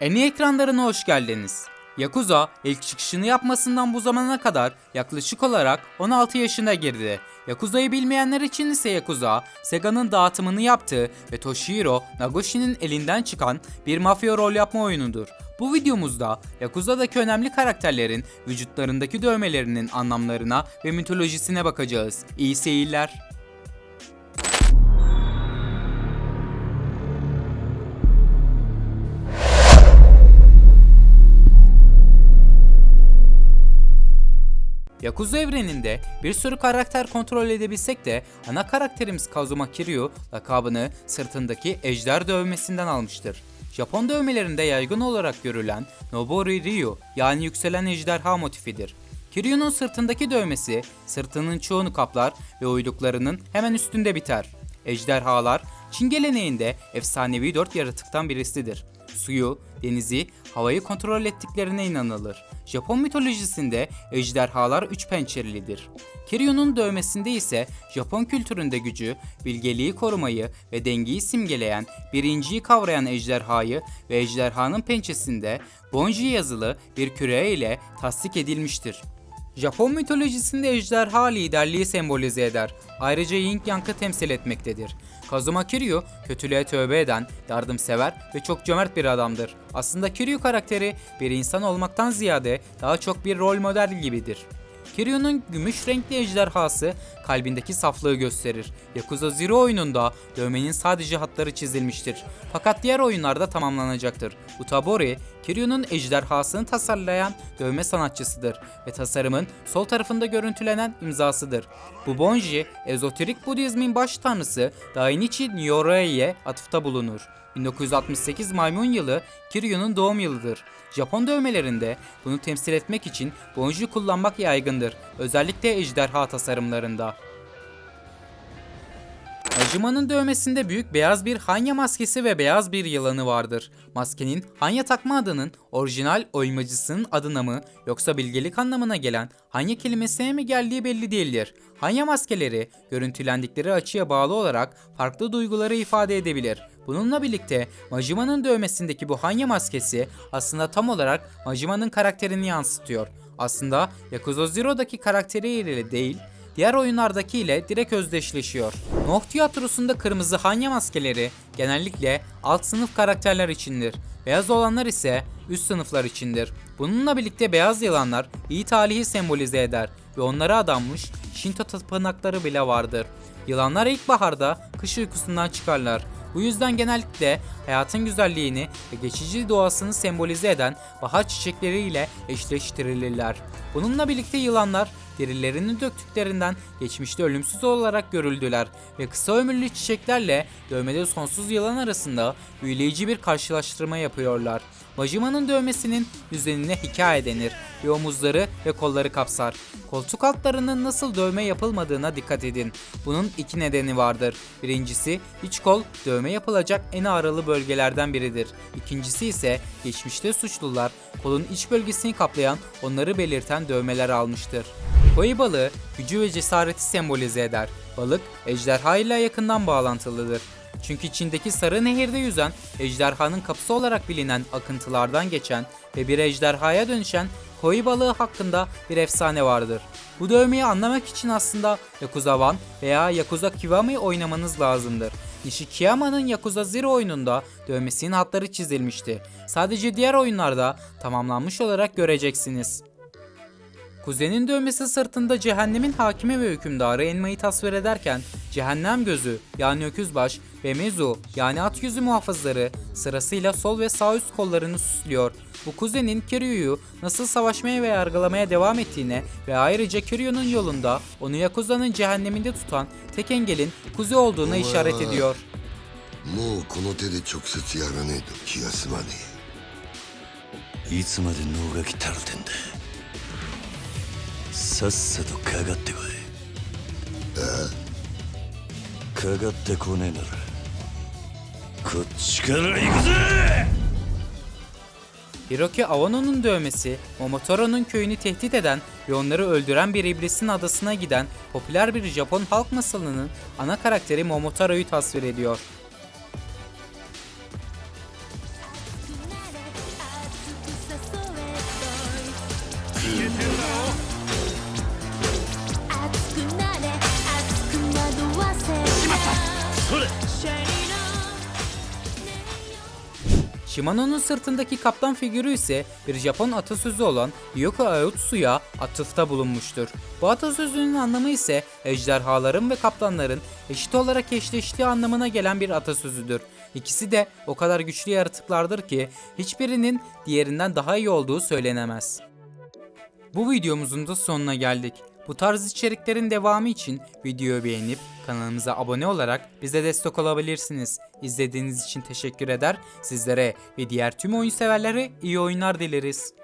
En iyi ekranlarına hoş geldiniz. Yakuza ilk çıkışını yapmasından bu zamana kadar yaklaşık olarak 16 yaşına girdi. Yakuza'yı bilmeyenler için ise Yakuza, Sega'nın dağıtımını yaptığı ve Toshihiro Nagoshi'nin elinden çıkan bir mafya rol yapma oyunudur. Bu videomuzda Yakuza'daki önemli karakterlerin vücutlarındaki dövmelerinin anlamlarına ve mitolojisine bakacağız. İyi seyirler. Yakuza evreninde bir sürü karakter kontrol edebilsek de ana karakterimiz Kazuma Kiryu lakabını sırtındaki ejder dövmesinden almıştır. Japon dövmelerinde yaygın olarak görülen Nobori Ryu yani yükselen ejderha motifidir. Kiryu'nun sırtındaki dövmesi sırtının çoğunu kaplar ve uyduklarının hemen üstünde biter. Ejderhalar Çin geleneğinde efsanevi dört yaratıktan birisidir. Suyu, denizi, havayı kontrol ettiklerine inanılır. Japon mitolojisinde ejderhalar üç pençelidir. Kiryu'nun dövmesinde ise Japon kültüründe gücü, bilgeliği korumayı ve dengeyi simgeleyen birinciyi kavrayan ejderhayı ve ejderhanın pençesinde Bonji yazılı bir küre ile tasdik edilmiştir. Japon mitolojisinde ejderha liderliği sembolize eder. Ayrıca Yin Yang'ı temsil etmektedir. Kazuma Kiryu, kötülüğe tövbe eden, yardımsever ve çok cömert bir adamdır. Aslında Kiryu karakteri bir insan olmaktan ziyade daha çok bir rol model gibidir. Kiryu'nun gümüş renkli ejderhası kalbindeki saflığı gösterir. Yakuza Zero oyununda dövmenin sadece hatları çizilmiştir. Fakat diğer oyunlarda tamamlanacaktır. Utabori, Kiryu'nun ejderhasını tasarlayan dövme sanatçısıdır ve tasarımın sol tarafında görüntülenen imzasıdır. Bu Bonji, ezoterik Budizmin baş tanrısı Dainichi Nyorei'ye atıfta bulunur. 1968 maymun yılı Kiryu'nun doğum yılıdır. Japon dövmelerinde bunu temsil etmek için bonji kullanmak yaygındır. Özellikle ejderha tasarımlarında. Ajima'nın dövmesinde büyük beyaz bir Hanya maskesi ve beyaz bir yılanı vardır. Maskenin Hanya takma adının orijinal oymacısının adına mı yoksa bilgelik anlamına gelen Hanya kelimesine mi geldiği belli değildir. Hanya maskeleri görüntülendikleri açıya bağlı olarak farklı duyguları ifade edebilir. Bununla birlikte Majima'nın dövmesindeki bu Hanya maskesi aslında tam olarak Majima'nın karakterini yansıtıyor. Aslında Yakuza Zero'daki karakteriyle değil, diğer oyunlardaki ile direkt özdeşleşiyor. Noh tiyatrosunda kırmızı hanya maskeleri genellikle alt sınıf karakterler içindir. Beyaz olanlar ise üst sınıflar içindir. Bununla birlikte beyaz yılanlar iyi talihi sembolize eder ve onlara adanmış Shinto tapınakları bile vardır. Yılanlar ilkbaharda kış uykusundan çıkarlar. Bu yüzden genellikle hayatın güzelliğini ve geçici doğasını sembolize eden bahar çiçekleriyle eşleştirilirler. Bununla birlikte yılanlar derilerini döktüklerinden geçmişte ölümsüz olarak görüldüler ve kısa ömürlü çiçeklerle dövmede sonsuz yılan arasında büyüleyici bir karşılaştırma yapıyorlar. Majima'nın dövmesinin düzenine hikaye denir ve omuzları ve kolları kapsar. Koltuk altlarının nasıl dövme yapılmadığına dikkat edin. Bunun iki nedeni vardır. Birincisi iç kol dövme yapılacak en ağrılı bölgelerden biridir. İkincisi ise geçmişte suçlular kolun iç bölgesini kaplayan onları belirten dövmeler almıştır. Koi balığı gücü ve cesareti sembolize eder. Balık ejderha ile yakından bağlantılıdır. Çünkü içindeki sarı nehirde yüzen, ejderhanın kapısı olarak bilinen akıntılardan geçen ve bir ejderhaya dönüşen koi balığı hakkında bir efsane vardır. Bu dövmeyi anlamak için aslında Yakuza One veya Yakuza Kiwami oynamanız lazımdır. Nishikiyama'nın Yakuza Zero oyununda dövmesinin hatları çizilmişti. Sadece diğer oyunlarda tamamlanmış olarak göreceksiniz. Kuzenin dövmesi sırtında cehennemin hakimi ve hükümdarı Enma'yı tasvir ederken cehennem gözü yani öküzbaş ve mezu yani at yüzü muhafızları sırasıyla sol ve sağ üst kollarını süslüyor. Bu kuzenin Kiryu'yu nasıl savaşmaya ve yargılamaya devam ettiğine ve ayrıca Kiryu'nun yolunda onu Yakuza'nın cehenneminde tutan tek engelin Kuze olduğuna işaret ediyor. もうこの手で直接やらねえと気が済まねいつまで能がきたるてんだ さっさとかかってこい。かかってこねえならこっちから行くぜ。Hiroki Awano'nun dövmesi, Momotoro'nun köyünü tehdit eden ve onları öldüren bir iblisin adasına giden popüler bir Japon halk masalının ana karakteri Momotoro'yu tasvir ediyor. Shimano'nun sırtındaki kaptan figürü ise bir Japon atasözü olan Yoko Aotsu'ya atıfta bulunmuştur. Bu atasözünün anlamı ise ejderhaların ve kaptanların eşit olarak eşleştiği anlamına gelen bir atasözüdür. İkisi de o kadar güçlü yaratıklardır ki hiçbirinin diğerinden daha iyi olduğu söylenemez. Bu videomuzun da sonuna geldik. Bu tarz içeriklerin devamı için videoyu beğenip kanalımıza abone olarak bize destek olabilirsiniz. İzlediğiniz için teşekkür eder. Sizlere ve diğer tüm oyun severlere iyi oyunlar dileriz.